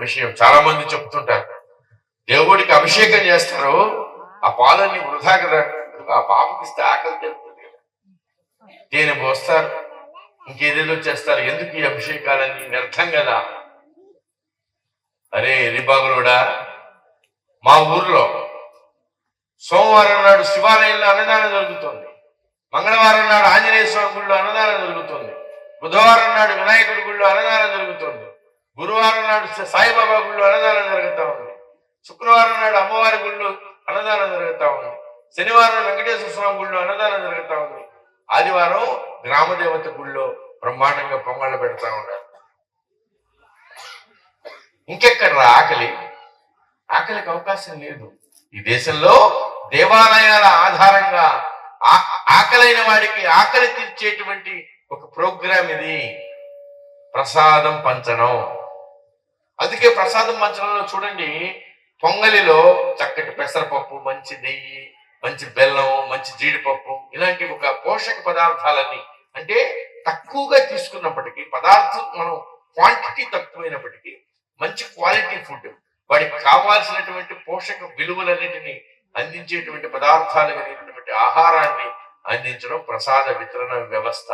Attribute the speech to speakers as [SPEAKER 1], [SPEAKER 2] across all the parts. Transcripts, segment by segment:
[SPEAKER 1] విషయం చాలా మంది చెప్తుంటారు. దేవుడికి అభిషేకం చేస్తారు ఆ పాలన్నీ వృధా కదా ఆ పాపకి ఇస్తే ఆకలి తెలుపుతుంది దేని పోస్తారు? ఇంకేదేదో చేస్తారు ఎందుకు ఈ అభిషేకాలన్నీ వ్యర్థం కదా? అరే రిబాగులుడా మా ఊర్లో సోమవారం నాడు శివాలయంలో అన్నదానం జరుగుతుంది. మంగళవారం నాడు ఆంజనేయ స్వామి గుడిలో అన్నదానం జరుగుతుంది. బుధవారం నాడు వినాయకుడి గుడిలో అన్నదానం జరుగుతుంది. గురువారం నాడు సాయిబాబా గుడిలో అన్నదానం జరుగుతా ఉంది. శుక్రవారం నాడు అమ్మవారి గుళ్ళు అన్నదానం జరుగుతూ ఉంది. శనివారం వెంకటేశ్వర స్వామి గుడిలో అన్నదానం జరుగుతూ ఉంది. ఆదివారం గ్రామదేవత గుళ్ళో బ్రహ్మాండంగా పొంగళ్ళు పెడతా ఉన్నారు. ఇంకెక్కడ ఆకలి? ఆకలికి అవకాశం లేదు. ఈ దేశంలో దేవాలయాల ఆధారంగా ఆ- ఆకలైన వాడికి ఆకలి తీర్చేటువంటి ఒక ప్రోగ్రాం ఇది. ప్రసాదం పంచడం. అందుకే ప్రసాదం మంచంలో చూడండి పొంగలిలో చక్కటి పెసరపప్పు మంచి నెయ్యి మంచి బెల్లం మంచి జీడిపప్పు ఇలాంటి ఒక పోషక పదార్థాలని అంటే తక్కువగా తీసుకున్నప్పటికీ పదార్థం మనం క్వాంటిటీ తక్కువైనప్పటికీ మంచి క్వాలిటీ ఫుడ్ వాడికి కావాల్సినటువంటి పోషక విలువలన్నిటిని అందించేటువంటి పదార్థాలు కలిగినటువంటి ఆహారాన్ని అందించడం ప్రసాద వితరణ వ్యవస్థ.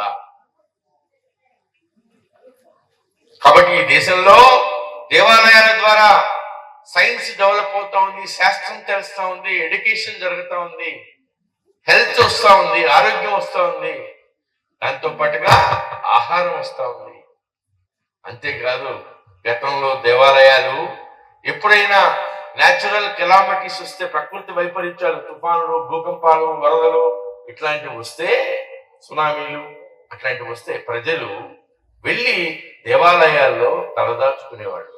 [SPEAKER 1] కాబట్టి ఈ దేశంలో దేవాలయాల ద్వారా సైన్స్ డెవలప్ అవుతా ఉంది శాస్త్రం తెలుస్తూ ఉంది ఎడ్యుకేషన్ జరుగుతూ ఉంది హెల్త్ వస్తూ ఉంది ఆరోగ్యం వస్తూ ఉంది. దాంతో పాటుగా ఆహారం వస్తూ ఉంది. అంతేకాదు గతంలో దేవాలయాలు ఎప్పుడైనా న్యాచురల్ కెలామిటీస్ వస్తే ప్రకృతి వైపరీత్యాలు తుఫానులు భూకంపాలు వరదలు ఇట్లాంటివి వస్తే సునామీలు అట్లాంటివి వస్తే ప్రజలు వెళ్ళి దేవాలయాల్లో తలదాచుకునేవాళ్ళు.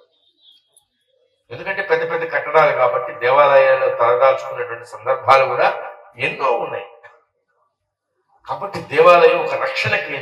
[SPEAKER 1] ఎందుకంటే పెద్ద పెద్ద కట్టడాలు కాబట్టి దేవాలయాల్లో తలదాచుకునేటువంటి సందర్భాలు కూడా ఎన్నో ఉన్నాయి. కాబట్టి దేవాలయం ఒక రక్షణ కేంద్రం.